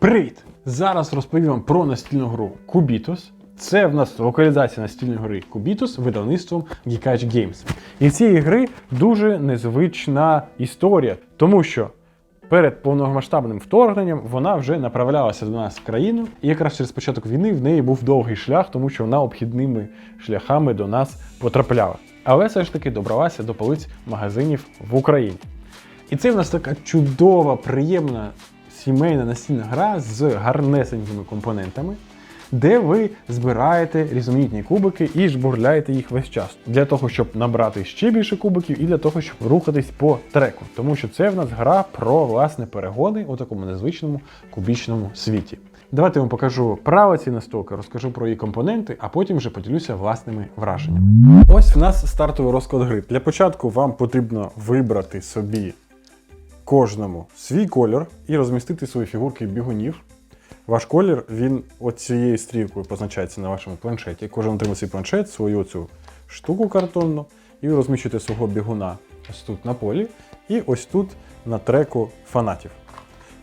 Привіт! Зараз розповім вам про настільну гру Cubitus. Це в нас локалізація настільної гри Cubitus видавництвом Geekage Games. І в цієї гри дуже незвична історія, тому що перед повномасштабним вторгненням вона вже направлялася до нас в країну, і якраз через початок війни в неї був довгий шлях, тому що вона обхідними шляхами до нас потрапляла. Але все ж таки добралася до полиць магазинів в Україні. І це в нас така чудова, приємна сімейна настільна гра з гарнесенькими компонентами, де ви збираєте різноманітні кубики і жбурляєте їх весь час для того, щоб набрати ще більше кубиків, і для того, щоб рухатись по треку. Тому що це в нас гра про власне перегони у такому незвичному кубічному світі. Давайте я вам покажу право цієї настолки, розкажу про її компоненти, а потім вже поділюся власними враженнями. Ось в нас стартовий розклад гри. Для початку вам потрібно вибрати собі кожному свій колір і розмістити свої фігурки бігунів. Ваш колір, він оцією стрілкою позначається на вашому планшеті. Кожен отримає свій планшет, свою цю штуку картонну, і ви розміщуєте свого бігуна ось тут на полі, і ось тут на треку фанатів.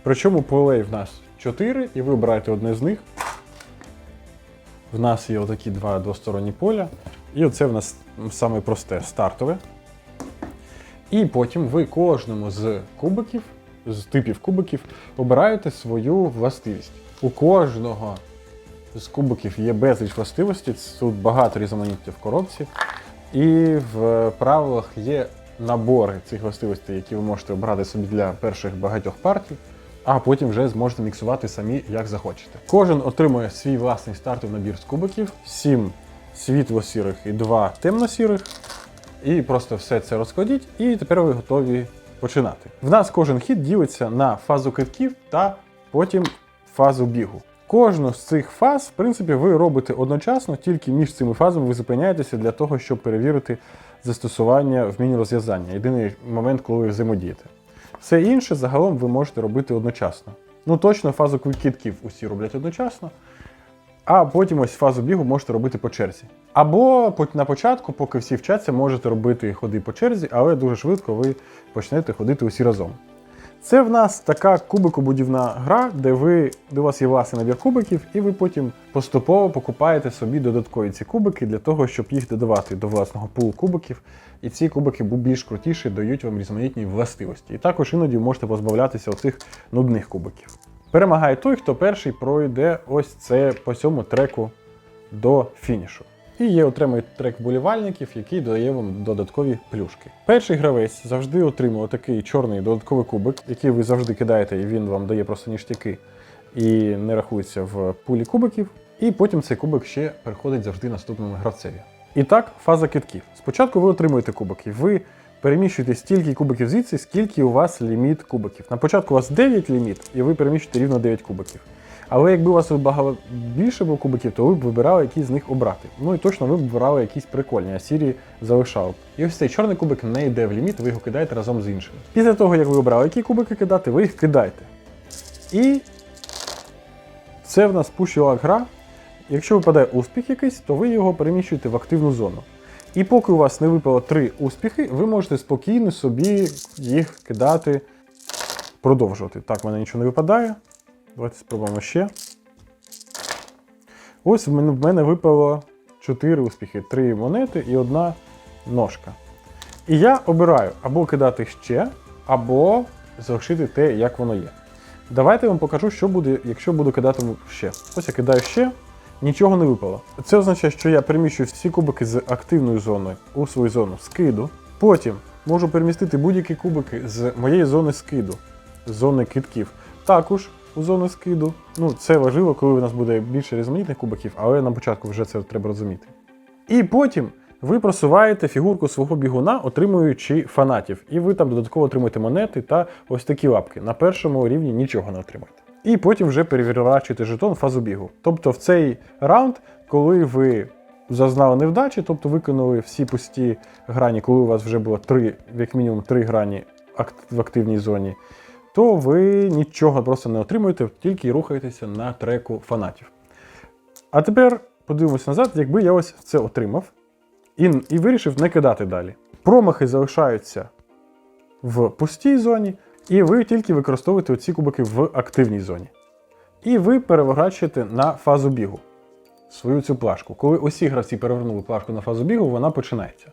Причому полей в нас 4, і ви обираєте одне з них. В нас є отакі два двосторонні поля. І оце в нас саме просте стартове. І потім ви кожному з кубиків, з типів кубиків, обираєте свою властивість. У кожного з кубиків є безліч властивостей, тут багато різноманіття в коробці. І в правилах є набори цих властивостей, які ви можете обрати собі для перших багатьох партій, а потім вже зможете міксувати самі, як захочете. Кожен отримує свій власний стартовий набір з кубиків, 7 світло-сірих і 2 темно-сірих. І просто все це розкладіть, і тепер ви готові починати. В нас кожен хід ділиться на фазу китків та потім фазу бігу. Кожну з цих фаз, в принципі, ви робите одночасно, тільки між цими фазами ви зупиняєтеся для того, щоб перевірити застосування в міні розв'язання. Єдиний момент, коли ви взаємодієте. Все інше загалом ви можете робити одночасно. Ну точно фазу китків усі роблять одночасно. А потім ось фазу бігу можете робити по черзі. Або на початку, поки всі вчаться, можете робити ходи по черзі, але дуже швидко ви почнете ходити усі разом. Це в нас така кубикобудівна гра, де ви де у вас є власний набір кубиків, і ви потім поступово покупаєте собі додаткові ці кубики для того, щоб їх додавати до власного пулу кубиків. І ці кубики більш крутіші, дають вам різноманітні властивості. І також іноді можете позбавлятися оцих нудних кубиків. Перемагає той, хто перший пройде ось це по цьому треку до фінішу. І є окремий трек вболівальників, який додає вам додаткові плюшки. Перший гравець завжди отримує такий чорний додатковий кубик, який ви завжди кидаєте, і він вам дає просто ніштяки і не рахується в пулі кубиків. І потім цей кубик ще переходить завжди наступному гравцеві. І так, фаза китків. Спочатку ви отримуєте кубики. Ви переміщуєте стільки кубиків звідси, скільки у вас ліміт кубиків. На початку у вас 9 ліміт, і ви переміщуєте рівно 9 кубиків. Але якби у вас багато більше було кубиків, то ви б вибирали, які з них обрати. Ну і точно ви б вибирали якісь прикольні, а сірі залишали. І ось цей чорний кубик не йде в ліміт, ви його кидаєте разом з іншими. Після того, як ви обрали, які кубики кидати, ви їх кидаєте. І це в нас пушілак гра. Якщо випадає успіх якийсь, то ви його переміщуєте в активну зону. І поки у вас не випало три успіхи, ви можете спокійно собі їх кидати, продовжувати. Так, в мене нічого не випадає. Давайте спробуємо ще. Ось в мене, в мене випало 4 успіхи, 3 монети і одна ножка. І я обираю або кидати ще, або залишити те, як воно є. Давайте я вам покажу, що буде, якщо буду кидати ще. Ось я кидаю ще, нічого не випало. Це означає, що я переміщую всі кубики з активною зоною у свою зону скиду. Потім можу перемістити будь-які кубики з моєї зони скиду, з зони китків. Також у зону скиду. Ну, це важливо, коли у нас буде більше різноманітних кубиків, але на початку вже це треба розуміти. І потім ви просуваєте фігурку свого бігуна, отримуючи фанатів. І ви там додатково отримуєте монети та ось такі лапки. На першому рівні нічого не отримаєте. І потім вже переворачуєте жетон в фазу бігу. Тобто в цей раунд, коли ви зазнали невдачі, тобто виконали всі пусті грані, коли у вас вже було три, як мінімум три грані в активній зоні, то ви нічого просто не отримуєте, тільки рухаєтеся на треку фанатів. А тепер подивимось назад, якби я ось це отримав і, і вирішив не кидати далі. Промахи залишаються в пустій зоні, і ви тільки використовуєте ці кубики в активній зоні. І ви переворачуєте на фазу бігу свою цю плашку. Коли усі гравці перевернули плашку на фазу бігу, вона починається.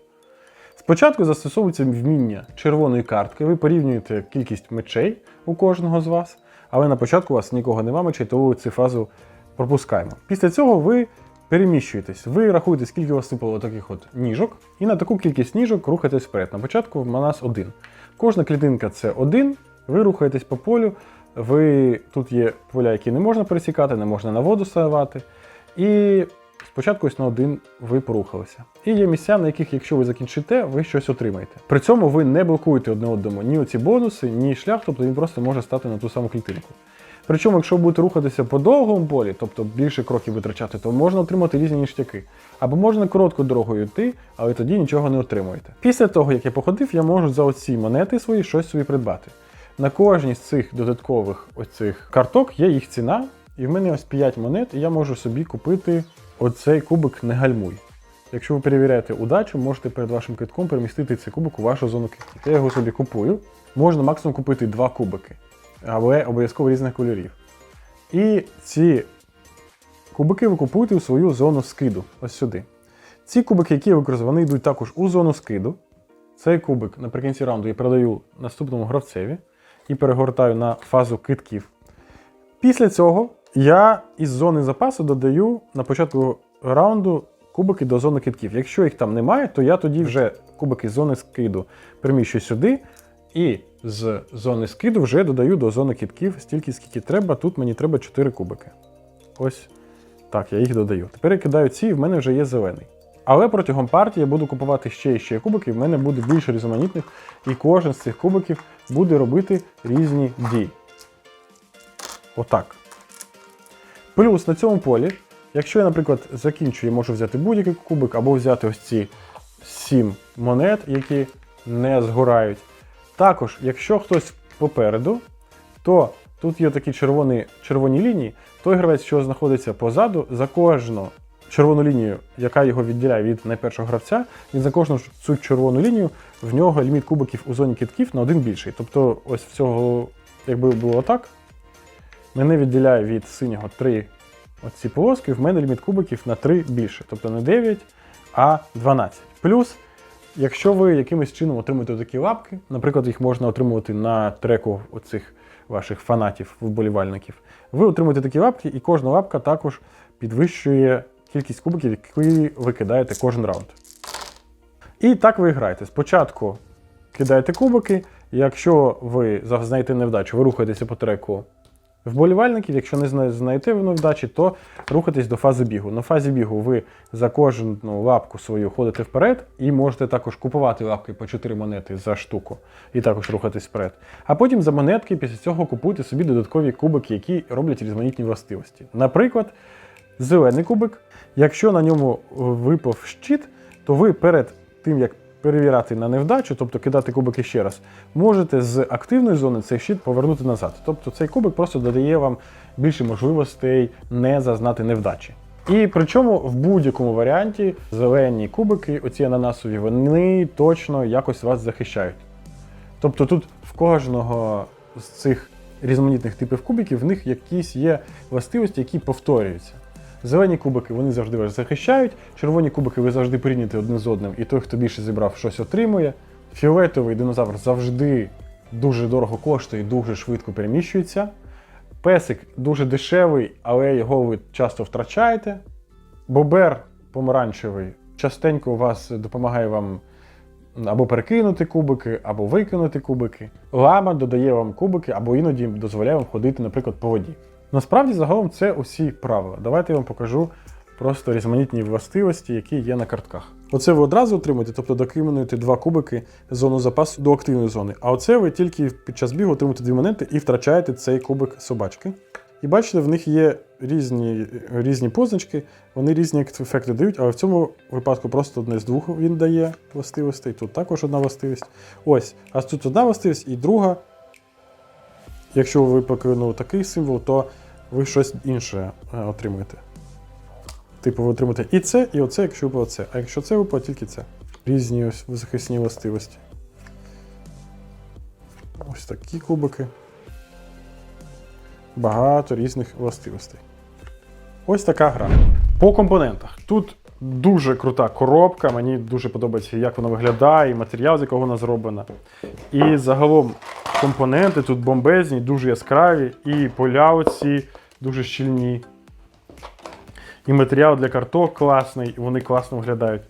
Спочатку застосовується вміння червоної картки, ви порівнюєте кількість мечей у кожного з вас, але на початку у вас нікого нема мечей, тому цю фазу пропускаємо. Після цього ви переміщуєтесь, ви рахуєте, скільки у вас сипало таких от ніжок, і на таку кількість ніжок рухаєтесь вперед. На початку в нас один. Кожна клітинка це один, ви рухаєтесь по полю, ви тут є поля, які не можна пересікати, не можна на воду ставати. І спочатку ось на один ви порухалися. І є місця, на яких, якщо ви закінчите, ви щось отримаєте. При цьому ви не блокуєте одне одному ні оці бонуси, ні шлях, тобто він просто може стати на ту саму клітинку. Причому, якщо будете рухатися по довгому полі, тобто більше кроків витрачати, то можна отримати різні ніштяки. Або можна короткою дорогою йти, але тоді нічого не отримуєте. Після того, як я походив, я можу за оці монети свої щось собі придбати. На кожній з цих додаткових оцих карток є їх ціна, і в мене ось 5 монет, і я можу собі купити оцей кубик не гальмуй. Якщо ви перевіряєте удачу, можете перед вашим китком перемістити цей кубик у вашу зону китків. Я його собі купую. Можна максимум купити два кубики, але обов'язково різних кольорів. І ці кубики ви купуєте у свою зону скиду. Ось сюди. Ці кубики, які я використовую, вони йдуть також у зону скиду. Цей кубик наприкінці раунду я передаю наступному гравцеві і перегортаю на фазу китків. Після цього я із зони запасу додаю на початку раунду кубики до зони китків. Якщо їх там немає, то я тоді вже кубики з зони скиду переміщую сюди. І з зони скиду вже додаю до зони китків стільки, скільки треба. Тут мені треба 4 кубики. Ось так, я їх додаю. Тепер я кидаю ці, і в мене вже є зелений. Але протягом партії я буду купувати ще і ще кубики, в мене буде більше різноманітних, і кожен з цих кубиків буде робити різні дії. Отак. Плюс на цьому полі, якщо я, наприклад, закінчую, я можу взяти будь-який кубик або взяти ось ці 7 монет, які не згорають. Також, якщо хтось попереду, то тут є такі червоні, червоні лінії, той гравець, що знаходиться позаду, за кожну червону лінію, яка його відділяє від найпершого гравця, він за кожну цю червону лінію в нього ліміт кубиків у зоні кітків на один більший. Тобто, ось всього, якби було так, мене відділяє від синього 3 оці полоски, в мене ліміт кубиків на 3 більше. Тобто не 9, а 12. Плюс, якщо ви якимось чином отримуєте такі лапки, наприклад, їх можна отримувати на треку оцих ваших фанатів, вболівальників, ви отримуєте такі лапки, і кожна лапка також підвищує кількість кубиків, які ви кидаєте кожен раунд. І так ви граєте. Спочатку кидаєте кубики, якщо ви зазнаєте невдачу, ви рухаєтеся по треку вболівальників. Якщо не зна- знаєте ви невдачі, то рухайтесь до фази бігу. На фазі бігу ви за кожну лапку свою ходите вперед і можете також купувати лапки по 4 монети за штуку і також рухатись вперед. А потім за монетки після цього купуйте собі додаткові кубики, які роблять різноманітні властивості. Наприклад, зелений кубик. Якщо на ньому випав щит, то ви перед тим, як перевіряти на невдачу, тобто кидати кубики ще раз, можете з активної зони цей щит повернути назад. Тобто цей кубик просто додає вам більше можливостей не зазнати невдачі. І причому в будь-якому варіанті зелені кубики, оці ананасові, вони точно якось вас захищають. Тобто тут в кожного з цих різноманітних типів кубиків в них якісь є властивості, які повторюються. Зелені кубики вони завжди вас захищають, червоні кубики ви завжди прийняті один з одним, і той, хто більше зібрав, щось отримує. Фіолетовий динозавр завжди дуже дорого коштує і дуже швидко переміщується. Песик дуже дешевий, але його ви часто втрачаєте. Бобер помаранчевий частенько вас допомагає вам або перекинути кубики, або викинути кубики. Лама додає вам кубики, або іноді дозволяє вам ходити, наприклад, по воді. Насправді, загалом, це усі правила. Давайте я вам покажу просто різноманітні властивості, які є на картках. Оце ви одразу отримуєте, тобто докинуєте два кубики зону запасу до активної зони. А оце ви тільки під час бігу отримуєте дві монети і втрачаєте цей кубик собачки. І бачите, в них є різні, різні позначки, вони різні ефекти дають, але в цьому випадку просто одне з двох він дає властивостей. Тут також одна властивість. Ось, а тут одна властивість і друга. Якщо ви покинули такий символ, то ви щось інше е, отримуєте. Типу, ви отримаєте і це, і оце, якщо випало це. А якщо це випало, тільки це. Різні ось захисні властивості. Ось такі кубики. багато різних властивостей. Ось така гра. По компонентах. Тут дуже крута коробка, мені дуже подобається, як вона виглядає, і матеріал, з якого вона зроблена. І загалом компоненти тут бомбезні, дуже яскраві, і поля оці дуже щільні. І матеріал для карток класний, і вони класно виглядають.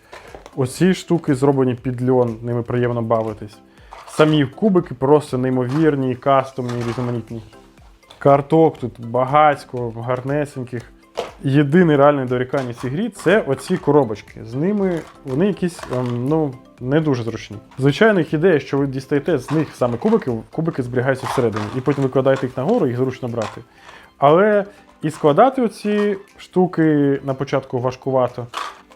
Оці штуки зроблені під льон, ними приємно бавитись. Самі кубики просто неймовірні, кастомні, різноманітні. Карток тут багатько, гарнесеньких. Єдине реальне дорікання цій грі це оці коробочки. З ними вони якісь ем, ну, не дуже зручні. Звичайно, їх ідея, що ви дістаєте з них саме кубики, кубики зберігаються всередині, і потім викладаєте їх нагору, їх зручно брати. Але і складати оці штуки на початку важкувато.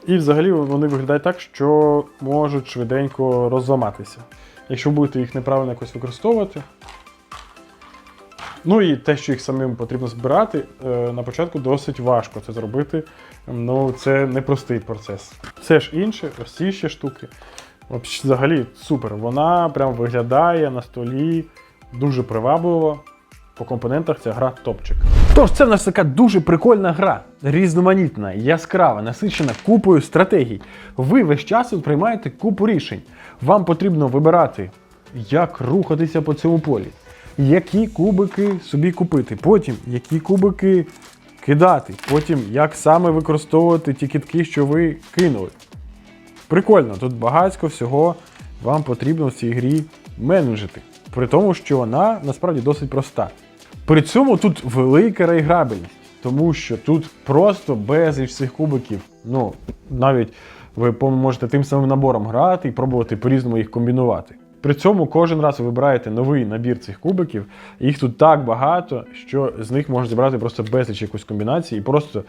І взагалі вони виглядають так, що можуть швиденько розламатися. Якщо будете їх неправильно якось використовувати. Ну і те, що їх самим потрібно збирати, е, на початку досить важко це зробити. Ну, це непростий процес. Все ж інше, ось ці ще штуки. Взагалі супер. Вона прям виглядає на столі дуже привабливо. По компонентах ця гра топчик. Тож це в нас така дуже прикольна гра, різноманітна, яскрава, насичена купою стратегій. Ви весь час приймаєте купу рішень. Вам потрібно вибирати, як рухатися по цьому полі, які кубики собі купити, потім які кубики кидати, потім як саме використовувати ті кітки, що ви кинули. Прикольно, тут багатько всього вам потрібно в цій грі менеджити. При тому, що вона насправді досить проста. При цьому тут велика реіграбельність, тому що тут просто безліч цих кубиків. Ну, навіть ви можете тим самим набором грати і пробувати по-різному їх комбінувати. При цьому кожен раз ви вибираєте новий набір цих кубиків, їх тут так багато, що з них можна зібрати просто безліч якусь комбінацій, і просто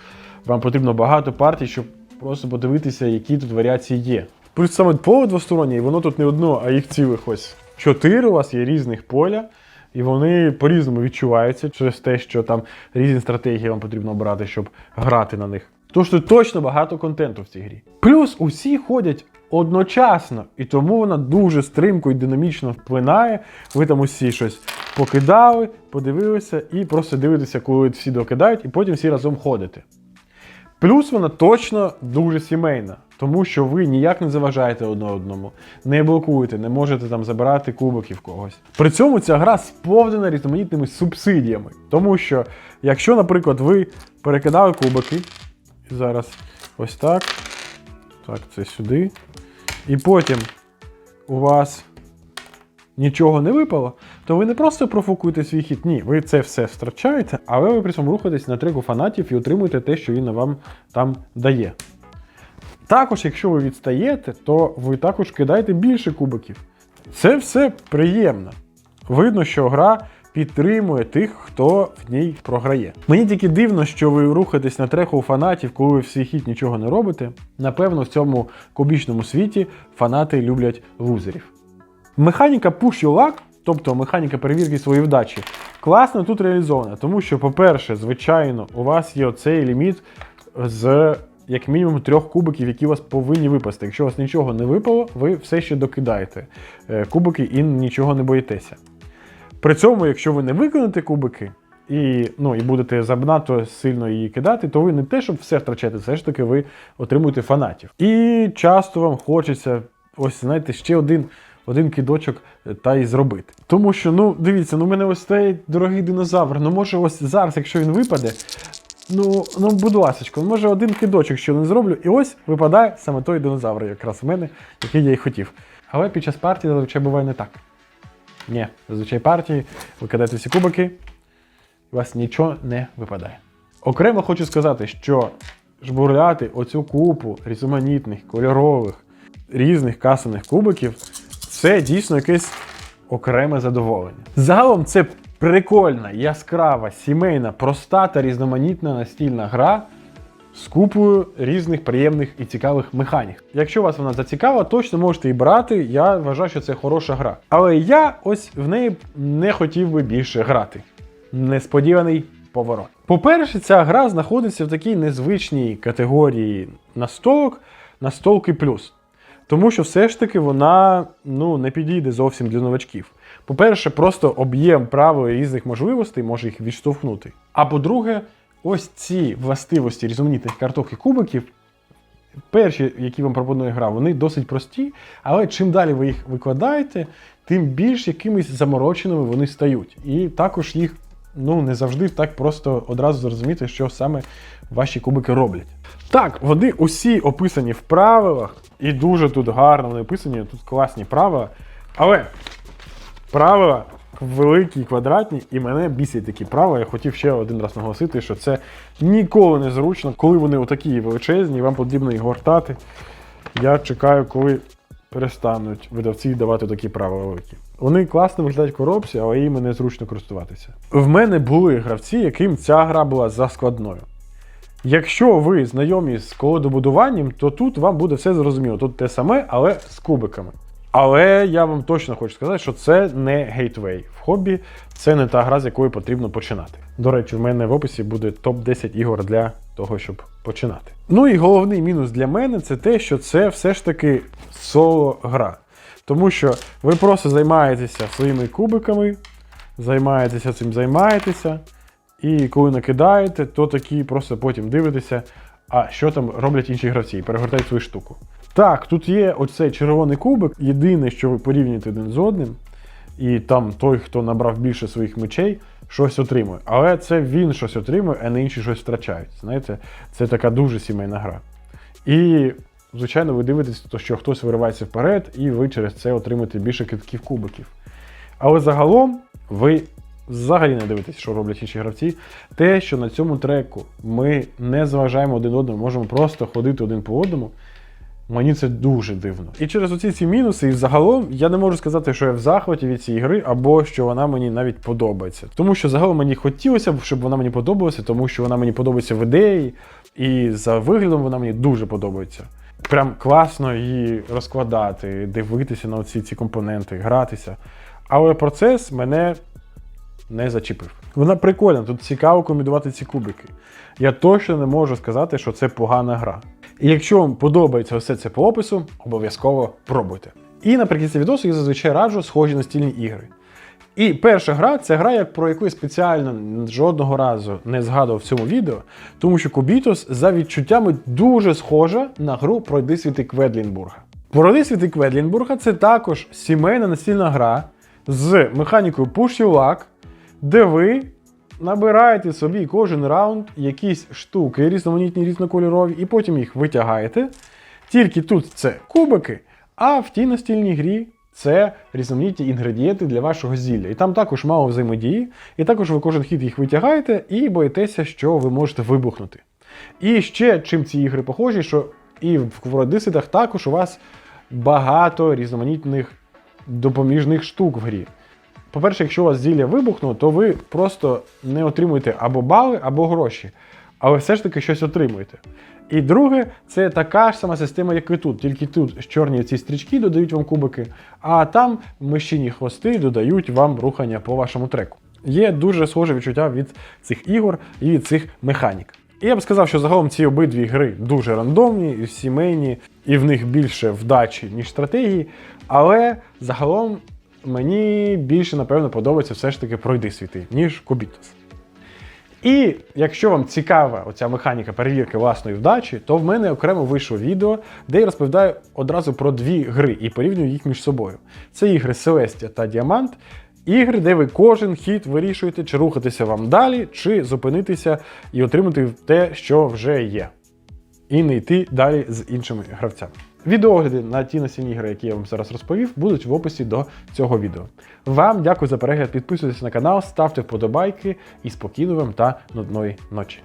вам потрібно багато партій, щоб просто подивитися, які тут варіації є. Плюс саме поле двостороннє, і воно тут не одно, а їх цілих ось чотири у вас є різних поля, і вони по-різному відчуваються через те, що там різні стратегії вам потрібно обрати, щоб грати на них. Тож тут точно багато контенту в цій грі. Плюс усі ходять одночасно, і тому вона дуже стрімко і динамічно вплинає. Ви там усі щось покидали, подивилися і просто дивитеся, коли всі докидають, і потім всі разом ходите. Плюс вона точно дуже сімейна, тому що ви ніяк не заважаєте одне одному, не блокуєте, не можете там забирати кубиків когось. При цьому ця гра сповнена різноманітними субсидіями. Тому що, якщо, наприклад, ви перекидали кубики, зараз ось так, так, це сюди, і потім у вас нічого не випало, то ви не просто профукуєте свій хід, ні, ви це все втрачаєте, але ви при цьому рухаєтесь на треку фанатів і отримуєте те, що він вам там дає. Також, якщо ви відстаєте, то ви також кидаєте більше кубиків. Це все приємно. Видно, що гра підтримує тих, хто в ній програє. Мені тільки дивно, що ви рухаєтесь на треку у фанатів, коли ви в свій хід нічого не робите. Напевно, в цьому кубічному світі фанати люблять лузерів. Механіка Push Your Luck, тобто механіка перевірки своєї вдачі, класно тут реалізована, тому що, по-перше, звичайно, у вас є оцей ліміт з як мінімум трьох кубиків, які у вас повинні випасти. Якщо у вас нічого не випало, ви все ще докидаєте е, кубики і нічого не боїтеся. При цьому, якщо ви не виконаєте кубики і, ну, і будете занадто сильно її кидати, то ви не те, щоб все втрачаєте, все ж таки ви отримуєте фанатів. І часто вам хочеться, ось знаєте, ще один. Один кидочок е, та й зробити. Тому що, ну, дивіться, ну в мене ось цей дорогий динозавр. Ну, може, ось зараз, якщо він випаде, ну, ну будь ласка, може один кидочок ще не зроблю, і ось випадає саме той динозавр, якраз в мене, який я і хотів. Але під час партії зазвичай буває не так. Ні, зазвичай партії, ви кидаєте всі кубики, і у вас нічого не випадає. Окремо хочу сказати, що жбурляти оцю купу різноманітних, кольорових, різних касаних кубиків це дійсно якесь окреме задоволення. Загалом це прикольна, яскрава, сімейна, проста та різноманітна настільна гра з купою різних приємних і цікавих механік. Якщо вас вона зацікавила, точно можете її брати. Я вважаю, що це хороша гра. Але я ось в неї не хотів би більше грати. Несподіваний поворот. По-перше, ця гра знаходиться в такій незвичній категорії настолок, настолки плюс. Тому що все ж таки вона ну, не підійде зовсім для новачків. По-перше, просто об'єм правил і різних можливостей може їх відштовхнути. А по-друге, ось ці властивості різноманітних карток і кубиків, перші, які вам пропонує гра, вони досить прості, але чим далі ви їх викладаєте, тим більш якимись замороченими вони стають. І також їх ну, не завжди так просто одразу зрозуміти, що саме ваші кубики роблять. Так, вони усі описані в правилах, і дуже тут гарно вони описані, тут класні правила. Але правила великі, квадратні, і мене бісять такі правила. Я хотів ще один раз наголосити, що це ніколи не зручно, коли вони отакі величезні, вам потрібно їх гортати. Я чекаю, коли перестануть видавці давати такі правила великі. Вони класно виглядають в коробці, але їм незручно користуватися. В мене були гравці, яким ця гра була заскладною. Якщо ви знайомі з колодобудуванням, то тут вам буде все зрозуміло. Тут те саме, але з кубиками. Але я вам точно хочу сказати, що це не гейтвей в хобі, це не та гра, з якої потрібно починати. До речі, в мене в описі буде топ-10 ігор для того, щоб починати. Ну і головний мінус для мене це те, що це все ж таки соло-гра. Тому що ви просто займаєтеся своїми кубиками, займаєтеся цим, займаєтеся. І коли накидаєте, то такі просто потім дивитеся, а що там роблять інші гравці, і перегортають свою штуку. Так, тут є оцей червоний кубик. Єдине, що ви порівнюєте один з одним, і там той, хто набрав більше своїх мечей, щось отримує. Але це він щось отримує, а не інші щось втрачають. Знаєте, це така дуже сімейна гра. І, звичайно, ви дивитесь, що хтось виривається вперед, і ви через це отримаєте більше китків кубиків. Але загалом ви взагалі не дивитесь, що роблять інші гравці. Те, що на цьому треку ми не зважаємо один одному, можемо просто ходити один по одному. Мені це дуже дивно. І через оці ці мінуси, і загалом я не можу сказати, що я в захваті від цієї гри, або що вона мені навіть подобається. Тому що загалом мені хотілося б, щоб вона мені подобалася, тому що вона мені подобається в ідеї, і за виглядом вона мені дуже подобається. Прям класно її розкладати, дивитися на ці, ці компоненти, гратися. Але процес мене не зачепив. Вона прикольна, тут цікаво комбінувати ці кубики. Я точно не можу сказати, що це погана гра. Якщо вам подобається все це по опису, обов'язково пробуйте. І наприкінці відосу я зазвичай раджу схожі настільні ігри. І перша гра це гра, про яку я спеціально жодного разу не згадував в цьому відео, тому що Кубітос за відчуттями дуже схожа на гру Пройди світи Кведлінбурга. Пройди світи Кведлінбурга це також сімейна настільна гра з механікою Push Your Luck, де ви набираєте собі кожен раунд якісь штуки різноманітні, різнокольорові, і потім їх витягаєте. Тільки тут це кубики, а в тій настільній грі це різноманітні інгредієнти для вашого зілля. І там також мало взаємодії, і також ви кожен хід їх витягаєте і боїтеся, що ви можете вибухнути. І ще чим ці ігри похожі, що і в Квародисидах також у вас багато різноманітних допоміжних штук в грі. По-перше, якщо у вас зілля вибухнуло, то ви просто не отримуєте або бали, або гроші. Але все ж таки щось отримуєте. І друге, це така ж сама система, як і тут. Тільки тут чорні ці стрічки додають вам кубики, а там мишіні хвости додають вам рухання по вашому треку. Є дуже схоже відчуття від цих ігор і від цих механік. І я б сказав, що загалом ці обидві гри дуже рандомні, і сімейні, і в них більше вдачі, ніж стратегії. Але загалом мені більше, напевно, подобається все ж таки пройди світи, ніж Кубітос. І якщо вам цікава оця механіка перевірки власної вдачі, то в мене окремо вийшло відео, де я розповідаю одразу про дві гри і порівнюю їх між собою. Це ігри Селестія та Діамант. Ігри, де ви кожен хід вирішуєте, чи рухатися вам далі, чи зупинитися і отримати те, що вже є. І не йти далі з іншими гравцями. Відеогляди на ті настільні ігри, які я вам зараз розповів, будуть в описі до цього відео. Вам дякую за перегляд, підписуйтесь на канал, ставте вподобайки і спокійно вам та нудної ночі.